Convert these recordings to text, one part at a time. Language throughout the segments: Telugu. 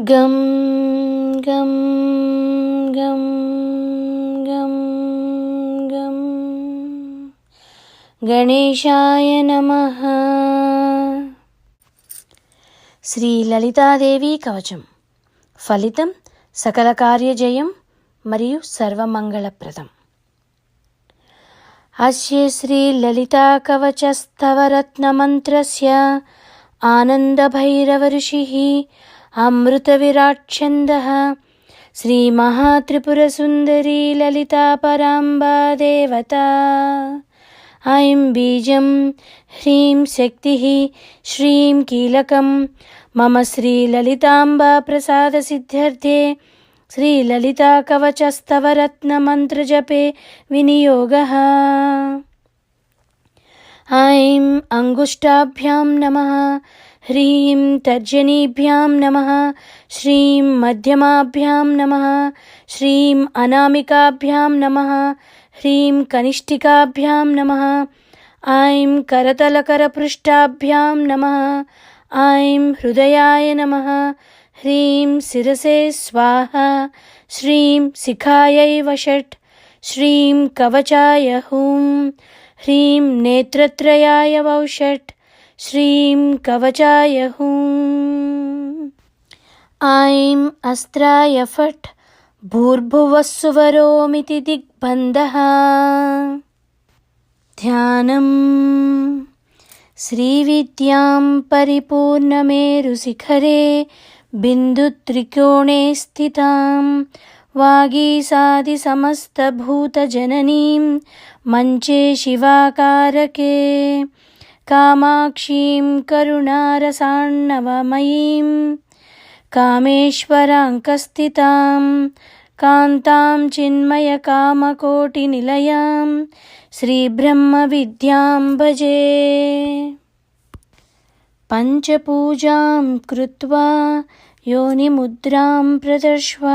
గం గం గం గం గం గణేశాయ నమ. శ్రీ లలితాదేవి కవచం. ఫలితం సకల కార్యజయం మరియు సర్వమంగళప్రదం. అస్య శ్రీ లలితా కవచస్తవరత్నమంత్రస్య ఆనందభైరవఋషిः अमृतविराट्छन्दः श्रीमहात्रिपुरसुन्दरी ललिता पराम्बा देवता ऐं बीजं ह्रीं शक्तिः श्रीं कीलकं मम श्रीललिताम्बाप्रसादसिद्ध्यर्थे श्रीललिताकवचस्तवरत्नमन्त्रजपे विनियोगः ऐं अङ्गुष्ठाभ्यां नमः। ह्रीं तर्जनीभ्यां नमः। श्रीं मध्यमाभ्यां नमः। श्रीं अनामिकाभ्यां नमः। ह्रीं कनिष्ठिकाभ्यां नमः। ऐं करतलकरपृष्ठाभ्यां नमः। ऐं हृदयाय नमः। ह्रीं शिरसे स्वाहा। श्रीं शिखायै वषट्। श्रीं कवचाय हुं ह्रीं नेत्रत्रयाय वौषट् श्रीं कवचाय हुं ऐं अस्त्राय फट् भूर्भुवः सुवरोमिति दिग्बन्धः। ध्यानम् श्रीविद्यां परिपूर्णमेरुशिखरे बिन्दुत्रिकोणे स्थितां वागीसादिसमस्तभूतजननीं मञ्चे शिवाकारके कामाक्षीं करुणारसाण्णवमयीं कामेश्वराङ्कस्थितां कान्तां चिन्मयकामकोटिनिलयां श्रीब्रह्मविद्यां भजे पञ्चपूजां कृत्वा योनिमुद्रां प्रदर्श्व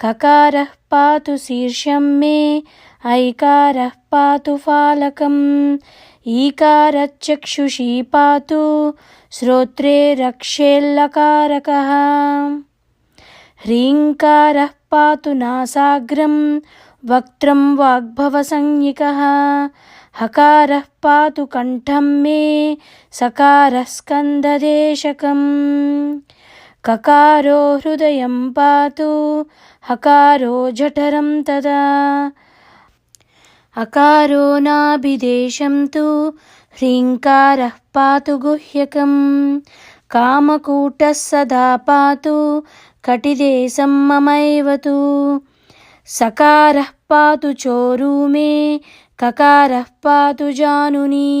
కకారः పాతు శీర్షం మే ఐకారः పాతు ఫాలకం ఈకారచక్షుషీ పాతు శ్రోత్రే రక్షేల్లకారకः. హ్రీంకారः పాతు నాసాగ్రం వక్త్రం వాగ్భవసంజ్ఞికः. హకారः పాతు కంఠం మే సకారస్కందదేశకం ककारो हृदयं पातु हकारो జఠరం तदा అకారో నాభిదేశం తు హ్రీంకార పాతు గుహ్యకం. కామకూట సదా పాతు కటిదేశం మమైవతు సకార పాతు చోరు మే కకార పాతు జానుని.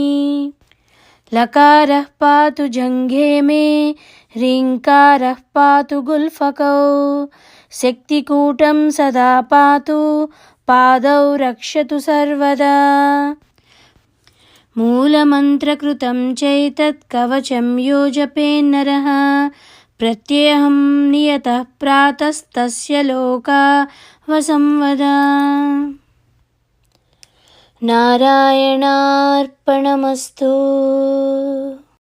लकारः पातु जङ्घे मे ह्रीङ्कारः पातु गुल्फकौ शक्तिकूटं सदा पातु पादौ रक्षतु सर्वदा मूलमन्त्रकृतं चैतत् कवचं यो जपेन्नरः प्रत्यहं नियतः प्रातस्तस्य लोका वसंवदा नारायणार्पणमस्तु